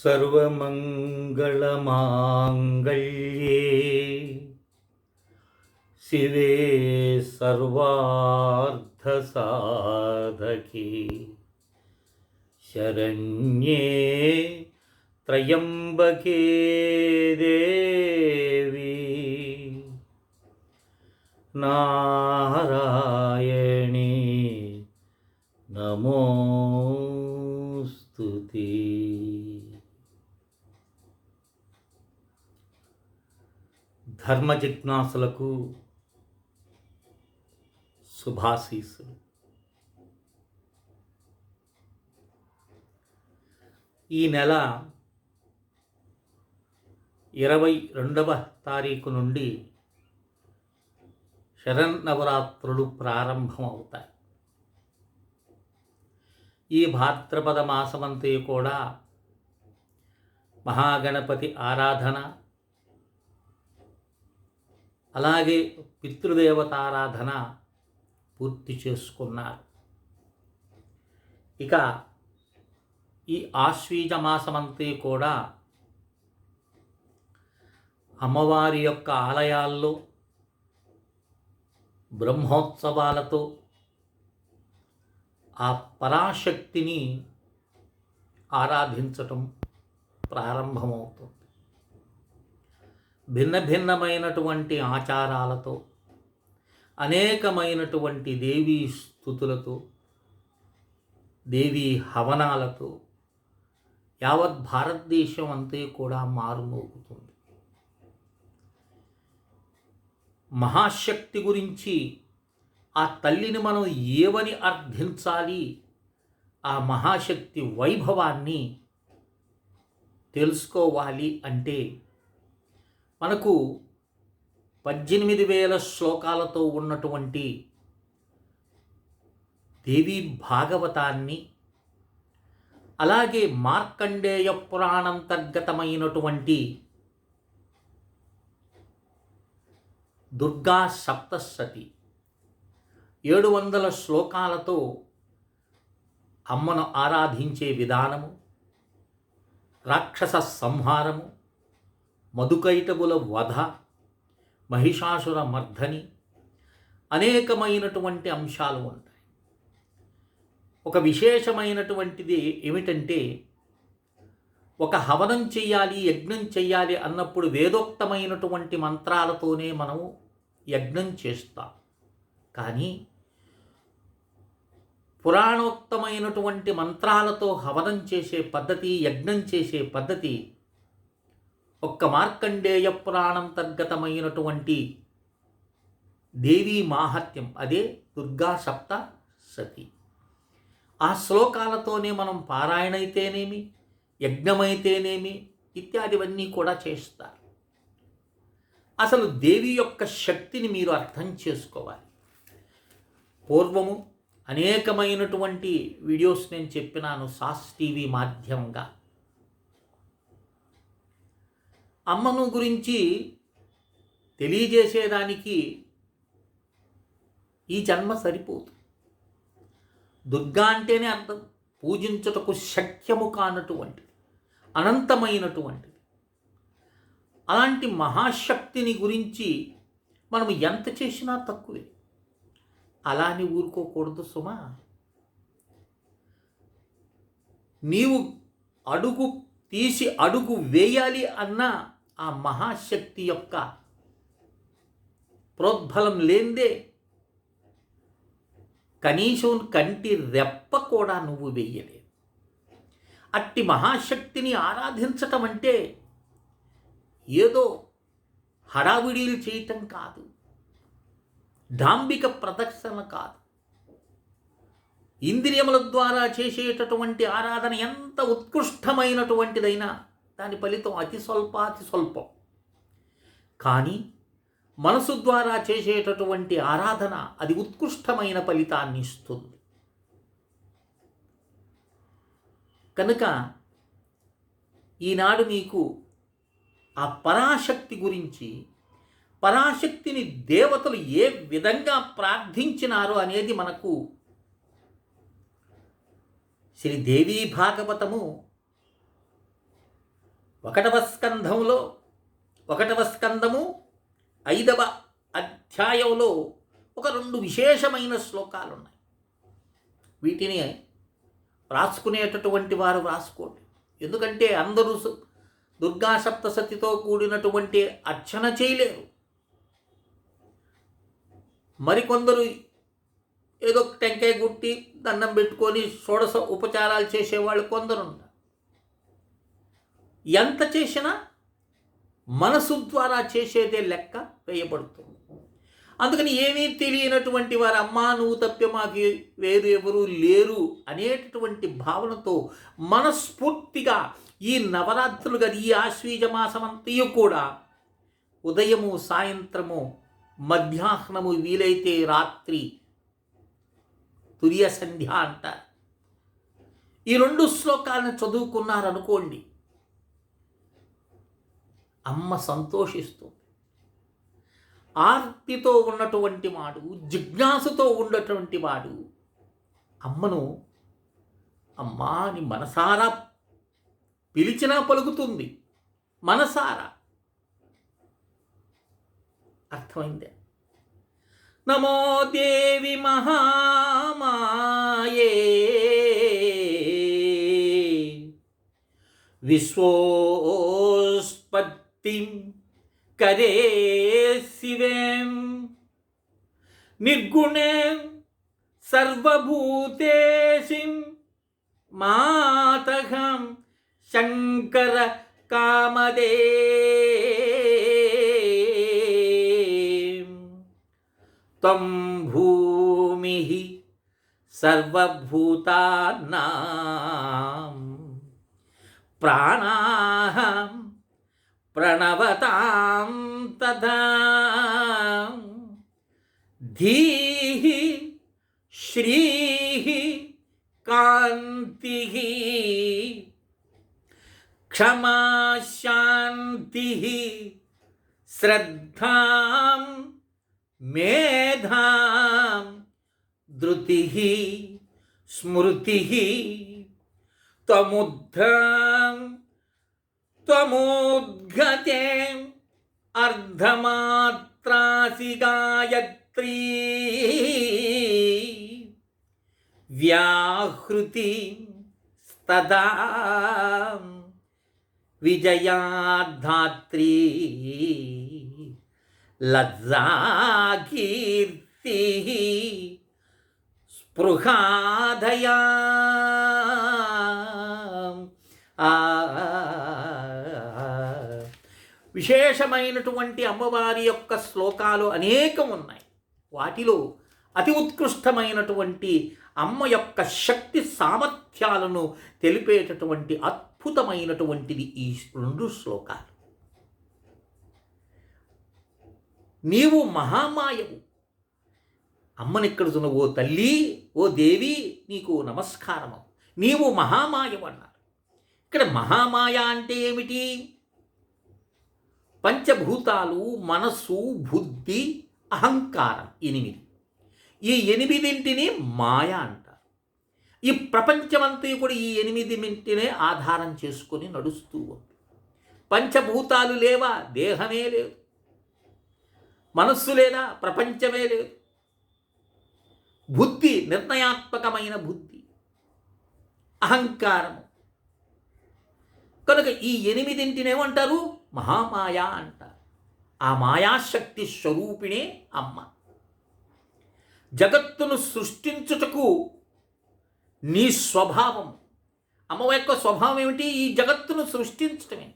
सर्वमङ्गलमाङ्गल्ये शिवे सर्वार्थसाधके शरण्ये त्र्यम्बके देवी नारायणी नमोऽस्तु ధర్మ జిజ్ఞాసులకు శుభాశీస్సులు. ఈ నెల ఇరవై రెండవ తారీఖు నుండి శరన్నవరాత్రులు ప్రారంభమవుతాయి. ఈ భాద్రపద మాసమంతే కూడా మహాగణపతి ఆరాధన అలాగే పితృదేవతారాధన పూర్తి చేసుకున్నారు. ఇక ఈ ఆశ్వీజ మాసమంతే కూడా అమ్మవారి యొక్క ఆలయాల్లో బ్రహ్మోత్సవాలతో ఆ పరాశక్తిని ఆరాధించటం ప్రారంభమవుతుంది. భిన్న భిన్నమైనటువంటి ఆచారాలతో అనేకమైనటువంటి దేవీ స్థుతులతో దేవీ హవనాలతో యావత్ భారతదేశం అంతే కూడా మారుమోగుతుంది. మహాశక్తి గురించి ఆ తల్లిని మనం ఏమని అర్థించాలి? ఆ మహాశక్తి వైభవాన్ని తెలుసుకోవాలి అంటే మనకు పద్దెనిమిది వేల శ్లోకాలతో ఉన్నటువంటి దేవీ భాగవతాన్ని అలాగే మార్కండేయ పురాణంతర్గతమైనటువంటి దుర్గా సప్తశతి ఏడు వందల శ్లోకాలతో అమ్మను ఆరాధించే విధానము రాక్షస సంహారము మధుకైటబుల వధ మహిషాసుర మర్ధని అనేకమైనటువంటి అంశాలు ఉంటాయి. ఒక విశేషమైనటువంటిది ఏమిటంటే ఒక హవనం చెయ్యాలి యజ్ఞం చెయ్యాలి అన్నప్పుడు వేదోక్తమైనటువంటి మంత్రాలతోనే మనము యజ్ఞం చేస్తాం. కానీ పురాణోక్తమైనటువంటి మంత్రాలతో హవనం చేసే పద్ధతి యజ్ఞం చేసే పద్ధతి ఒక్క మార్కండేయ పురాణంతర్గతమైనటువంటి దేవీ మాహత్యం అదే దుర్గా సప్త సతి ఆ శ్లోకాలతోనే మనం పారాయణ అయితేనేమి యజ్ఞమైతేనేమి ఇత్యాదివన్నీ కూడా చేస్తారు. అసలు దేవి యొక్క శక్తిని మీరు అర్థం చేసుకోవాలి. పూర్వము అనేకమైనటువంటి వీడియోస్ నేను చెప్పినాను సాస్ టీవీ మాధ్యమంగా అమ్మను గురించి తెలియజేసేదానికి ఈ జన్మ సరిపోదు. దుర్గా అంటేనే అర్థం. పూజించుటకు శక్యము కానటువంటిది. అనంతమైనటువంటిది. అలాంటి మహాశక్తిని గురించి మనం ఎంత చేసినా తక్కువే. అలా అని ఊరుకోకూడదు సుమా. నీవు అడుగు తీసి అడుగు వేయాలి అన్న ఆ మహాశక్తి యొక్క ప్రోద్బలం లేందే కనీసం కంటి రెప్ప కూడా నువ్వు వెయ్యలేదు అట్టి మహాశక్తిని ఆరాధించటం అంటే ఏదో హడావిడీలు చేయటం కాదు. డాంబిక ప్రదర్శన కాదు. ఇంద్రియముల ద్వారా చేసేటటువంటి ఆరాధన ఎంత ఉత్కృష్టమైనటువంటిదైనా దాని ఫలితం అతి స్వల్ప అతి స్వల్పం. కానీ మనసు ద్వారా చేసేటటువంటి ఆరాధన అది ఉత్కృష్టమైన ఫలితాన్ని ఇస్తుంది. కనుక ఈనాడు మీకు ఆ పరాశక్తి గురించి పరాశక్తిని దేవతలు ఏ విధంగా ప్రార్థించినారు అనేది మనకు శ్రీ దేవీ భాగవతము ఒకటవ స్కంధంలో ఒకటవ స్కంధము ఐదవ అధ్యాయంలో ఒక రెండు విశేషమైన శ్లోకాలు ఉన్నాయి వీటిని వ్రాసుకునేటటువంటి వారు వ్రాసుకోండి ఎందుకంటే అందరూ దుర్గా సప్తసతితో కూడినటువంటి అర్చన చేయలేరు. మరికొందరు ఏదో టెంకాయ గుట్టి దండం పెట్టుకొని షోడశ ఉపచారాలు చేసేవాళ్ళు కొందరు ఉన్నారు ఎంత చేసినా మనసు ద్వారా చేసేదే లెక్క వేయబడుతుంది. అందుకని ఏమీ తెలియనటువంటి వారు అమ్మా నువ్వు తప్పే మాకు వేరు ఎవరు లేరు అనేటటువంటి భావనతో మనస్ఫూర్తిగా ఈ నవరాత్రులు కానీ ఈ ఆశ్వీజ మాసమంతయు కూడా ఉదయము సాయంత్రము మధ్యాహ్నము వీలైతే రాత్రి తురియ సంధ్య అంటారు. ఈ రెండు శ్లోకాలను చదువుకున్నారనుకోండి అమ్మ సంతోషిస్తుంది. ఆర్తితో ఉన్నటువంటి వాడు జిజ్ఞాసుతో ఉన్నటువంటి వాడు అమ్మను అమ్మా అని మనసారా పిలిచినా పలుకుతుంది మనసారా? అర్థమైందే? నమో దేవి మహా विश्वस्पत्ति करे शिव निर्गुण सर्वभूतेशिं मातहं शंकर कामदे तम भूमि सर्वभूता नाम प्राणाहं प्रणवतां तथा धीः श्रीः कान्तिः क्षमा शान्तिः श्रद्धां मेधां धृतिः स्मृतिः त्वमुद्धां त्वमुद्गते अर्धमात्रासि गायत्री व्याहृति तदा विजयाधात्री। लज्जा कीर्ति स्पृहाधया విశేషమైనటువంటి అమ్మవారి యొక్క శ్లోకాలు అనేకం ఉన్నాయి వాటిలో అతి ఉత్కృష్టమైనటువంటి అమ్మ యొక్క శక్తి సామర్థ్యాలను తెలిపేటటువంటి అద్భుతమైనటువంటిది ఈ రెండు శ్లోకాలు. నీవు మహామాయవు. అమ్మనిక్కడ చూన ఓ తల్లి ఓ దేవి నీకు నమస్కారము. నీవు మహామాయవు అన్నారు ఇక్కడ మహామాయ అంటే ఏమిటి? పంచభూతాలు మనస్సు బుద్ధి అహంకారం ఎనిమిది. ఈ ఎనిమిదింటిని మాయ అంటారు. ఈ ప్రపంచమంతా కూడా ఈ ఎనిమిదింటినే ఆధారం చేసుకొని నడుస్తూ ఉంది. పంచభూతాలు లేవా? దేహమే లేదు. మనస్సు లేదా ప్రపంచమే లేదు. బుద్ధి నిర్ణయాత్మకమైన బుద్ధి అహంకారము. కనుక ఈ ఎనిమిదింటినేమంటారు? మహామాయ అంటారు ఆ మాయాశక్తి స్వరూపిణే అమ్మ. జగత్తును సృష్టించుటకు నీ స్వభావం. అమ్మ యొక్క స్వభావం ఏమిటి? ఈ జగత్తును సృష్టించటమే.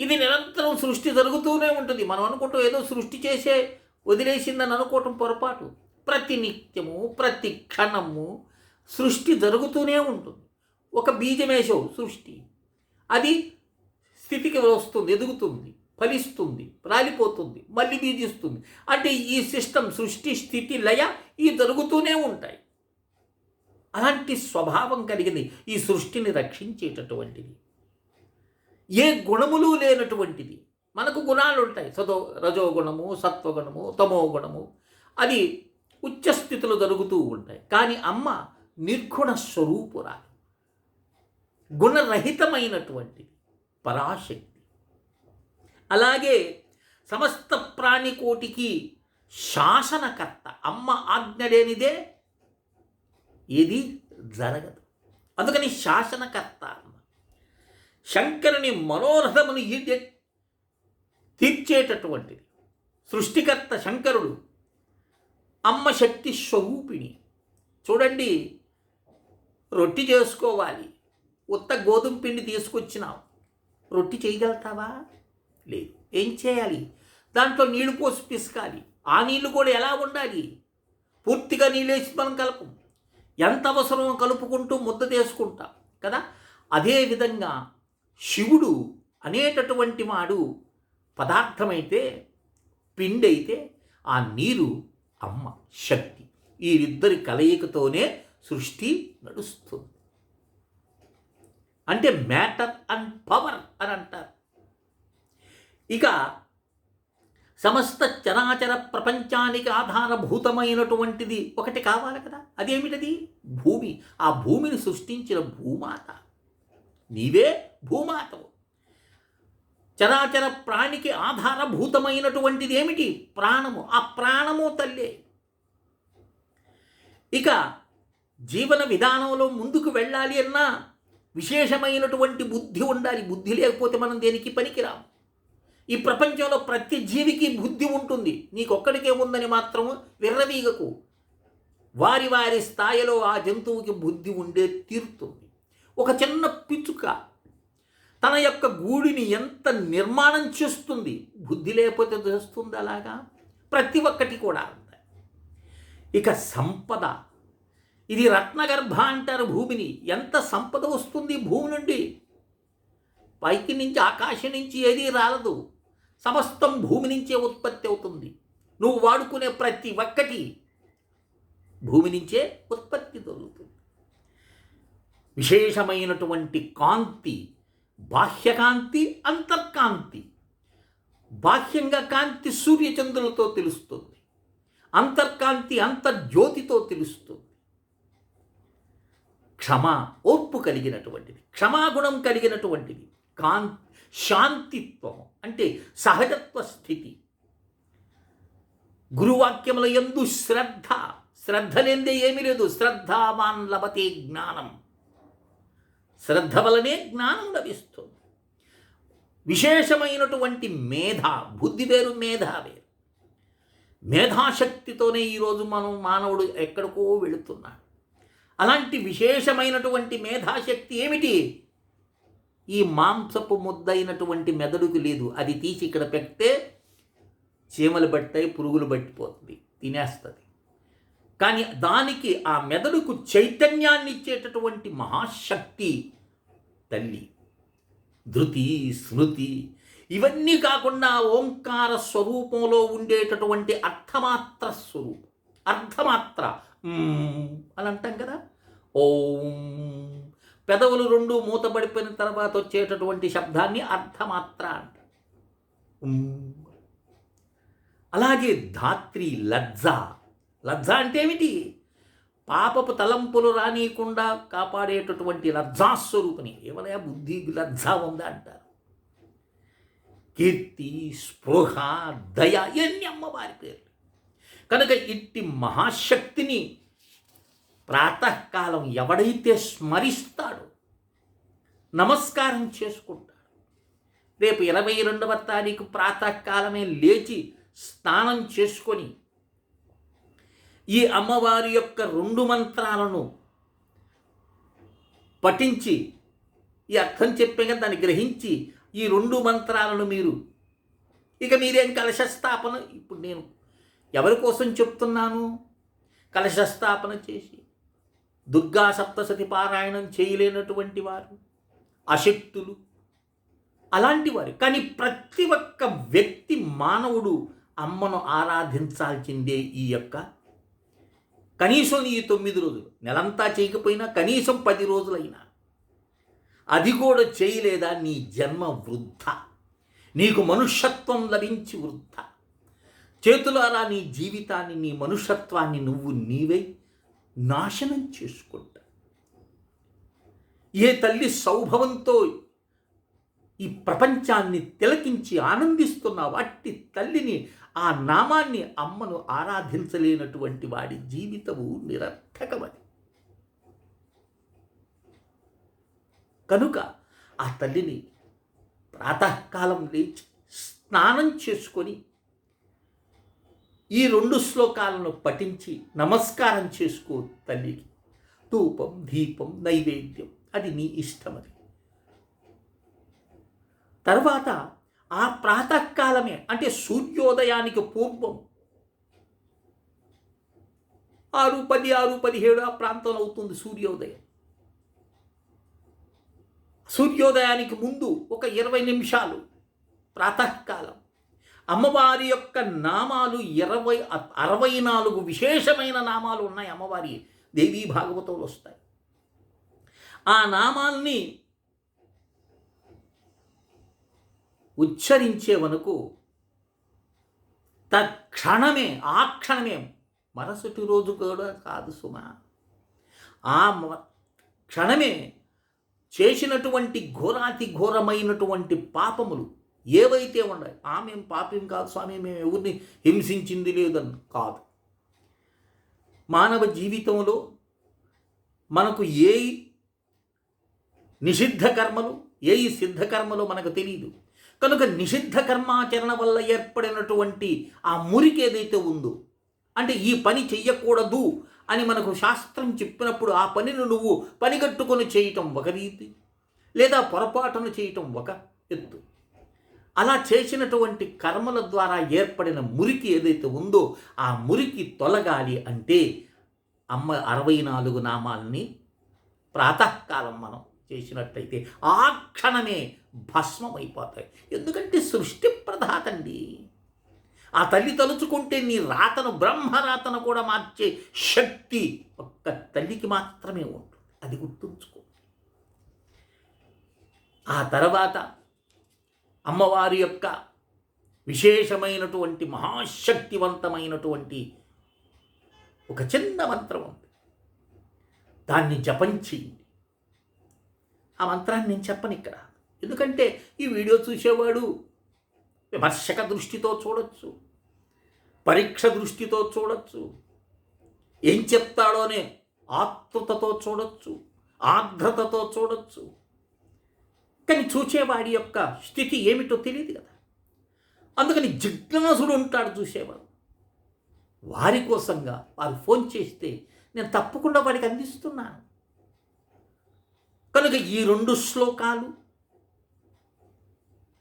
ఇది నిరంతరం సృష్టి జరుగుతూనే ఉంటుంది. మనం అనుకుంటూ ఏదో సృష్టి చేసే వదిలేసిందని అనుకోవటం పొరపాటు. ప్రతి నిత్యము ప్రతి క్షణము సృష్టి జరుగుతూనే ఉంటుంది. ఒక బీజమేసావు సృష్టి. అది స్థితికి వస్తుంది ఎదుగుతుంది ఫలిస్తుంది రాలిపోతుంది మళ్ళీ బీజిస్తుంది అంటే ఈ సిస్టమ్ సృష్టి స్థితి లయ ఈ జరుగుతూనే ఉంటాయి. అలాంటి స్వభావం కలిగింది ఈ సృష్టిని రక్షించేటటువంటిది. ఏ గుణములు లేనటువంటిది. మనకు గుణాలు ఉంటాయి. సదో రజోగుణము సత్వగుణము తమో గుణము అది ఉచ్చస్థితులు జరుగుతూ ఉంటాయి. కానీ అమ్మ నిర్గుణ స్వరూపురాలు. గుణరహితమైనటువంటిది. పరాశక్తి. అలాగే సమస్త ప్రాణికోటికి శాసనకర్త అమ్మ ఆజ్ఞ లేనిదే ఇది జరగదు. అందుకని శాసనకర్త అమ్మ శంకరుని మనోరథమును తీర్చేటటువంటిది సృష్టికర్త శంకరుడు అమ్మ శక్తి స్వరూపిణి. చూడండి రొట్టి చేసుకోవాలి. ఉత్త గోధుమ పిండి తీసుకొచ్చినావు రొట్టి చేయగలుగుతావా? లేదు. ఏం చేయాలి? దాంట్లో నీళ్ళు పోసి పిసకాలి. ఆ నీళ్ళు కూడా ఎలా ఉండాలి? పూర్తిగా నీళ్ళేసి మనం కలపం. ఎంత అవసరమో కలుపుకుంటూ ముద్ద తీసుకుంటాం కదా? అదేవిధంగా శివుడు అనేటటువంటి వాడు పదార్థమైతే పిండి అయితే ఆ నీరు అమ్మ శక్తి. వీరిద్దరి కలయికతోనే సృష్టి నడుస్తుంది. అంటే మ్యాటర్ అండ్ పవర్ అని అంటారు. ఇక సమస్త చరాచర ప్రపంచానికి ఆధారభూతమైనటువంటిది ఒకటి కావాలి కదా. అదేమిటది? భూమి. ఆ భూమిని సృష్టించిన భూమాత. నీవే భూమాతవు. చరాచర ప్రాణికి ఆధారభూతమైనటువంటిది ఏమిటి? ప్రాణము. ఆ ప్రాణము తల్లే. ఇక జీవన విధానంలో ముందుకు వెళ్ళాలి అన్నా విశేషమైనటువంటి బుద్ధి ఉండాలి. బుద్ధి లేకపోతే మనం దేనికి పనికిరాం? ఈ ప్రపంచంలో ప్రతి జీవికి బుద్ధి ఉంటుంది. నీకొక్కడికే ఉందని మాత్రము విర్రవీగకు. వారి వారి స్థాయిలో ఆ జంతువుకి బుద్ధి ఉండే తీరుతుంది ఒక చిన్న పిచ్చుక తన యొక్క గూడిని ఎంత నిర్మాణం చేస్తుంది? బుద్ధి లేకపోతే చేస్తుంది అలాగా? ప్రతి ఒక్కటి కూడా. ఇక సంపద. ఇది రత్నగర్భ అంటారు భూమిని. ఎంత సంపద వస్తుంది భూమి నుండి? పైకి నుంచి ఆకాశం నుంచి ఏదీ రాలదు. సమస్తం భూమి నుంచే ఉత్పత్తి అవుతుంది. నువ్వు వాడుకునే ప్రతి ఒక్కటి భూమి నుంచే ఉత్పత్తి దొరుకుతుంది. విశేషమైనటువంటి కాంతి బాహ్యకాంతి అంతర్కాంతి. బాహ్యంగా కాంతి సూర్యచంద్రులతో తెలుస్తుంది. అంతర్కాంతి అంతర్జ్యోతితో తెలుస్తుంది. క్షమ ఓర్పు కలిగినటువంటిది క్షమాగుణం కలిగినటువంటిది కాం శాంతిత్వం అంటే సహజత్వ స్థితి. గురువాక్యముల ఎందు శ్రద్ధ శ్రద్ధ లేదే ఏమీ లేదు. శ్రద్ధావాన్ లభతే జ్ఞానం. శ్రద్ధ వలనే జ్ఞానం లభిస్తుంది. విశేషమైనటువంటి మేధ బుద్ధి వేరు మేధ వేరు. మేధాశక్తితోనే ఈరోజు మనం మానవుడు ఎక్కడికో వెళుతున్నాడు. అలాంటి విశేషమైనటువంటి మేధాశక్తి ఏమిటి? ఈ మాంసపు ముద్దైనటువంటి మెదడుకు లేదు. అది తీసి ఇక్కడ పెడితే చీమలు పట్టాయి పురుగులు పట్టిపోతుంది తినేస్తుంది. కానీ దానికి ఆ మెదడుకు చైతన్యాన్ని ఇచ్చేటటువంటి మహాశక్తి తల్లి ధృతి స్మృతి ఇవన్నీ కాకుండా ఓంకార స్వరూపంలో ఉండేటటువంటి అర్థమాత్ర స్వరూపం. అర్థమాత్ర అని అంటాం కదా. ఓం. పెదవులు రెండు మూతబడిపోయిన తర్వాత వచ్చేటటువంటి శబ్దాన్ని అర్థమాత్ర అంట అలాగే ధాత్రి లజ్జ. లజ్జ అంటే ఏమిటి? పాపపు తలంపులు రానియకుండా కాపాడేటటువంటి లజ్జాస్వరూపిణి. ఏమైనా బుద్ధి లజ్జ ఉందా అంటారు. కీర్తి స్పృహ దయ ఇవన్నీ అమ్మవారి పేర్లు. కనుక ఇట్టి మహాశక్తిని ప్రాతకాలం ఎవడైతే స్మరిస్తాడో నమస్కారం చేసుకుంటాడు. రేపు ఇరవై రెండవ తారీఖు ప్రాతకాలమే లేచి స్నానం చేసుకొని ఈ అమ్మవారి యొక్క రెండు మంత్రాలను పఠించి ఈ అర్థం చెప్పే దాన్ని గ్రహించి ఈ రెండు మంత్రాలను మీరు ఇక మీరేం కలశస్థాపన ఇప్పుడు నేను ఎవరి కోసం చెప్తున్నాను? కలశస్థాపన చేసి దుర్గా సప్తసతి పారాయణం చేయలేనటువంటి వారు అశక్తులు అలాంటి వారు. కానీ ప్రతి ఒక్క వ్యక్తి మానవుడు అమ్మను ఆరాధించాల్సిందే ఈ యొక్క కనీసం ఈ తొమ్మిది రోజులు. నెలంతా చేయకపోయినా కనీసం పది రోజులైనా. అది కూడా చేయలేదా నీ జన్మ వృద్ధ? నీకు మనుష్యత్వం లభించి వృద్ధ? చేతులారా నీ జీవితాన్ని నీ మనుష్యత్వాన్ని నువ్వు నీవే నాశనం చేసుకుంటా ఏ తల్లి సౌభవంతో ఈ ప్రపంచాన్ని తిలకించి ఆనందిస్తున్న వాటి తల్లిని ఆ నామాన్ని అమ్మను ఆరాధించలేనటువంటి వాడి జీవితము నిరర్థకమది. కనుక ఆ తల్లిని ప్రాతకాలం లేచి స్నానం చేసుకొని ఈ రెండు శ్లోకాలను పఠించి నమస్కారం చేసుకో తల్లికి ధూపం దీపం నైవేద్యం. అది నీ ఇష్టం అది తర్వాత ఆ ప్రాతకాలమే అంటే సూర్యోదయానికి పూర్వం ఆరు పది ఆరు పదిహేడు ఆ ప్రాంతంలో అవుతుంది సూర్యోదయం. సూర్యోదయానికి ముందు ఒక ఇరవై నిమిషాలు ప్రాతకాలం. అమ్మవారి యొక్క నామాలు ఇరవై అరవై నాలుగు విశేషమైన నామాలు ఉన్నాయి అమ్మవారి దేవీ భాగవతంలో వస్తాయి. ఆ నామాల్ని ఉచ్చరించే వనకు తక్షణమే ఆ క్షణమే మరుసటి రోజు కూడా కాదు సుమా. ఆ క్షణమే చేసినటువంటి ఘోరాతి ఘోరమైనటువంటి పాపములు ఏవైతే ఉన్నాయి ఆమె పాపం కాదు స్వామి మేము ఎవరిని హింసించింది లేదని కాదు. మానవ జీవితంలో మనకు ఏ నిషిద్ధ కర్మలు ఏ సిద్ధ కర్మలు మనకు తెలియదు కనుక నిషిద్ధ కర్మాచరణ వల్ల ఏర్పడినటువంటి ఆ మురికి ఏదైతే ఉందో అంటే ఈ పని చెయ్యకూడదు అని మనకు శాస్త్రం చెప్పినప్పుడు ఆ పనిని నువ్వు పనిగట్టుకొని చేయటం ఒక రీతి లేదా పొరపాటును చేయటం ఒక ఎత్తు. అలా చేసినటువంటి కర్మల ద్వారా ఏర్పడిన మురికి ఏదైతే ఉందో ఆ మురికి తొలగాలి అంటే అమ్మ అరవై నాలుగు నామాలని ప్రాతకాలం మనం చేసినట్లయితే ఆ క్షణమే భస్మమైపోతాయి. ఎందుకంటే సృష్టి ప్రధాతండి. ఆ తల్లి తలుచుకుంటే నీ రాతను బ్రహ్మరాతను కూడా మార్చే శక్తి ఒక్క తల్లికి మాత్రమే ఉంటుంది. అది గుర్తుంచుకో. ఆ తర్వాత అమ్మవారి యొక్క విశేషమైనటువంటి మహాశక్తివంతమైనటువంటి ఒక చిన్న మంత్రం ఉంది. దాన్ని జపం చేయండి. ఆ మంత్రాన్ని నేను చెప్పను ఇక్కడ. ఎందుకంటే ఈ వీడియో చూసేవాడు విమర్శక దృష్టితో చూడొచ్చు పరీక్ష దృష్టితో చూడొచ్చు ఏం చెప్తాడోనే ఆతృతతో చూడొచ్చు ఆర్ద్రతతో చూడొచ్చు కానీ చూచేవాడి యొక్క స్థితి ఏమిటో తెలియదు కదా. అందుకని జిజ్ఞాసుడు ఉంటాడు చూసేవాడు. వారి కోసంగా వారు ఫోన్ చేస్తే నేను తప్పకుండా వాడికి అందిస్తున్నాను. కనుక ఈ రెండు శ్లోకాలు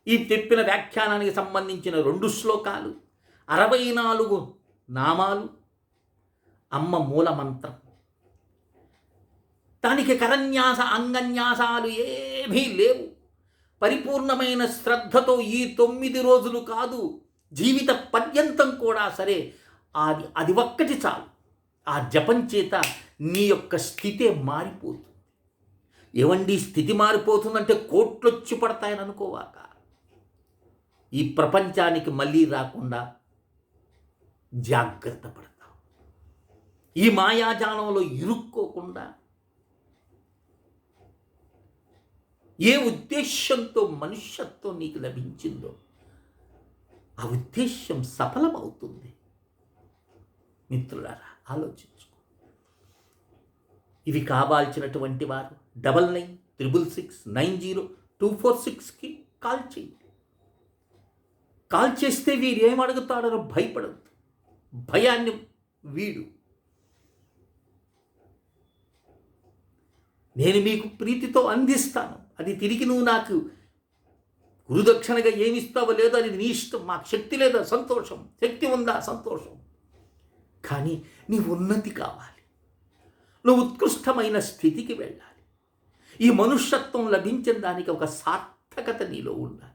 ఈ తెప్పిన వ్యాఖ్యానానికి సంబంధించిన రెండు శ్లోకాలు అరవై నాలుగు నామాలు అమ్మ మూల మంత్రం. దానికి కరన్యాస అంగన్యాసాలు ఏమీ లేవు. పరిపూర్ణమైన శ్రద్ధతో ఈ తొమ్మిది రోజులు కాదు జీవిత పర్యంతం కూడా సరే అది అది ఒక్కటి చాలు. ఆ జపం చేత నీ యొక్క స్థితే మారిపోతుంది. ఏవండి స్థితి మారిపోతుందంటే కోట్లొచ్చి పడతాయని అనుకోవాక. ఈ ప్రపంచానికి మళ్ళీ రాకుండా జాగ్రత్త పడతాం ఈ మాయాజాలంలో ఇరుక్కోకుండా ఏ ఉద్దేశంతో మనుష్యత్వం నీకు లభించిందో ఆ ఉద్దేశం సఫలమవుతుంది. మిత్రులారా ఆలోచించుకో. ఇవి కావాల్సినటువంటి వారు double nine triple six nine zero two four సిక్స్కి కాల్ చేయండి కాల్ చేస్తే వీరు ఏమడుగుతాడనో భయపడద్దు భయాన్ని వీడు. నేను మీకు ప్రీతితో అందిస్తాను. అది తిరిగి నువ్వు నాకు గురుదక్షిణగా ఏమిస్తావో లేదో అది నీ ఇష్టం. మాకు శక్తి లేదా? సంతోషం. శక్తి ఉందా? సంతోషం. కానీ నీ ఉన్నతి కావాలి. నువ్వు ఉత్కృష్టమైన స్థితికి వెళ్ళాలి. ఈ మనుష్యత్వం లభించిన దానికి ఒక సార్థకత నీలో ఉండాలి.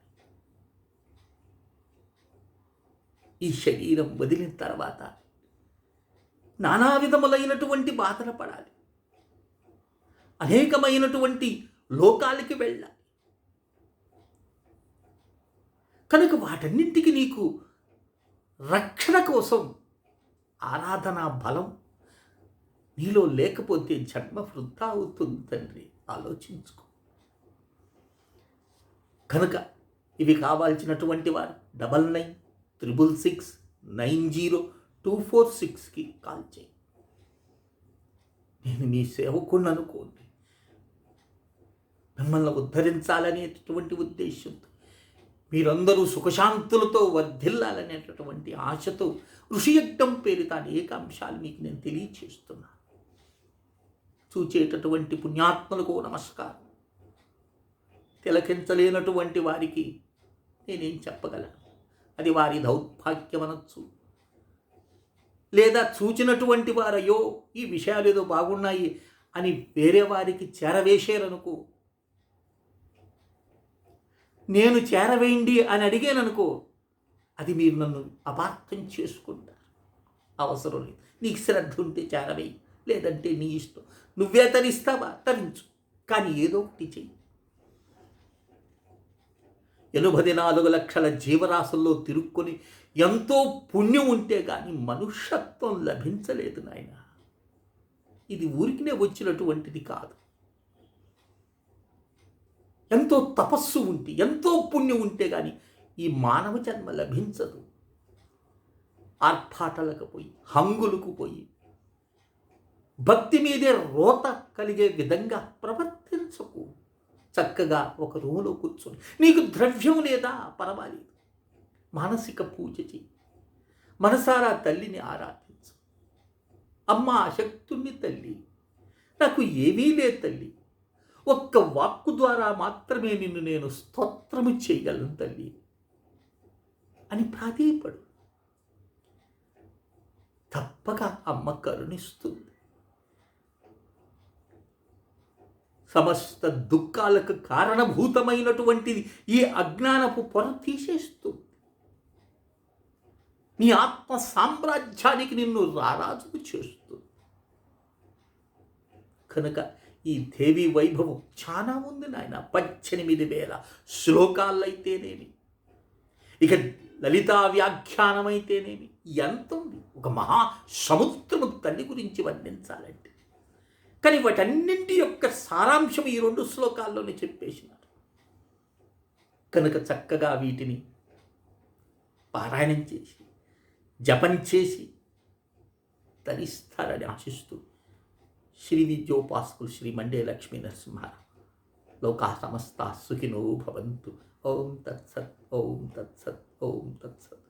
ఈ శరీరం వదిలిన తర్వాత నానా విధములైనటువంటి బాధలు పడాలి. అనేకమైనటువంటి లోకాలకి వెళ్ళాలి. కనుక వాటన్నింటికి నీకు రక్షణ కోసం ఆరాధనా బలం నీలో లేకపోతే జన్మ వృద్ధా అవుతుంది తండ్రి. ఆలోచించుకో. కనుక ఇవి కావాల్సినటువంటి వారు double nine triple six nine zero two four సిక్స్కి కాల్ చేయి. నేను మీ సేవకుండా అనుకోండి. మిమ్మల్ని ఉద్ధరించాలనేటటువంటి ఉద్దేశంతో మీరందరూ సుఖశాంతులతో వర్ధిల్లాలనేటటువంటి ఆశతో ఋషియజ్ఞం పేరిత అనేక అంశాలు మీకు నేను తెలియచేస్తున్నాను చూచేటటువంటి పుణ్యాత్మలకు నమస్కారం. తిలకించలేనటువంటి వారికి నేనేం చెప్పగలను? అది వారి దౌర్భాగ్యం అనొచ్చు లేదా చూచినటువంటి వారయ్యో ఈ విషయాలు ఏదో బాగున్నాయి అని వేరే వారికి చేరవేశారనుకో నేను చేరవేయండి అని అడిగాననుకో అది మీరు నన్ను అపార్థం చేసుకుంటారు. అవసరం లేదు. నీకు శ్రద్ధ ఉంటే చేరవేయి. లేదంటే నీ ఇష్టం. నువ్వే తరిస్తావా తరించు. కానీ ఏదో ఒకటి చెయ్యి. ఎనభై నాలుగు లక్షల జీవరాశుల్లో తిరుక్కొని ఎంతో పుణ్యం ఉంటే కానీ మనుష్యత్వం లభించలేదు నాయన. ఇది ఊరికినే వచ్చినటువంటిది కాదు. ఎంతో తపస్సు ఉంటే ఎంతో పుణ్యం ఉంటే కానీ ఈ మానవ జన్మ లభించదు. ఆర్భాటలకు పోయి హంగులకు పోయి భక్తి మీదే రోత కలిగే విధంగా ప్రవర్తించకు. చక్కగా ఒక రూములో కూర్చొని నీకు ద్రవ్యం లేదా? పర్వాలేదు. మానసిక పూజ చేయి మనసారా తల్లిని ఆరాధించు. అమ్మ శక్తుని తల్లి. నాకు ఏమీ లేదు తల్లి. ఒక్క వాక్కు ద్వారా మాత్రమే నిన్ను నేను స్తోత్రము చేయగలను తల్లి అని ప్రాధేయపడు. తప్పక అమ్మ కరుణిస్తుంది. సమస్త దుఃఖాలకు కారణభూతమైనటువంటిది ఈ అజ్ఞానపు పొర తీసేస్తుంది. నీ ఆత్మ సామ్రాజ్యానికి నిన్ను రారాజుకు చేస్తుంది. కనుక ఈ దేవి వైభవం చాలా ఉంది నాయన. పద్దెనిమిది వేల శ్లోకాలైతేనేమి? ఇక లలితా వ్యాఖ్యానమైతేనేమి? ఎంత ఉంది ఒక మహా సముద్రము తల్లి గురించి వర్ణించాలంటే. కానీ వాటన్నింటి యొక్క సారాంశం ఈ రెండు శ్లోకాల్లోనే చెప్పేసినారు. కనుక చక్కగా వీటిని పారాయణం చేసి జపం చేసి తరిస్తారని ఆశిస్తూ శ్రీ విద్యోపాసకులు శ్రీ మండే లక్ష్మీ నరసింహారావు లోకా సమస్త సుఖినో భవంతు ఓం తత్సత్ ఓం తత్సత్ ఓం తత్సత్